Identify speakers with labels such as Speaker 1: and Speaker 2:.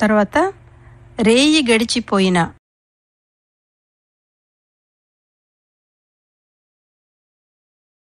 Speaker 1: తర్వాత రేయి గడిచిపోయిన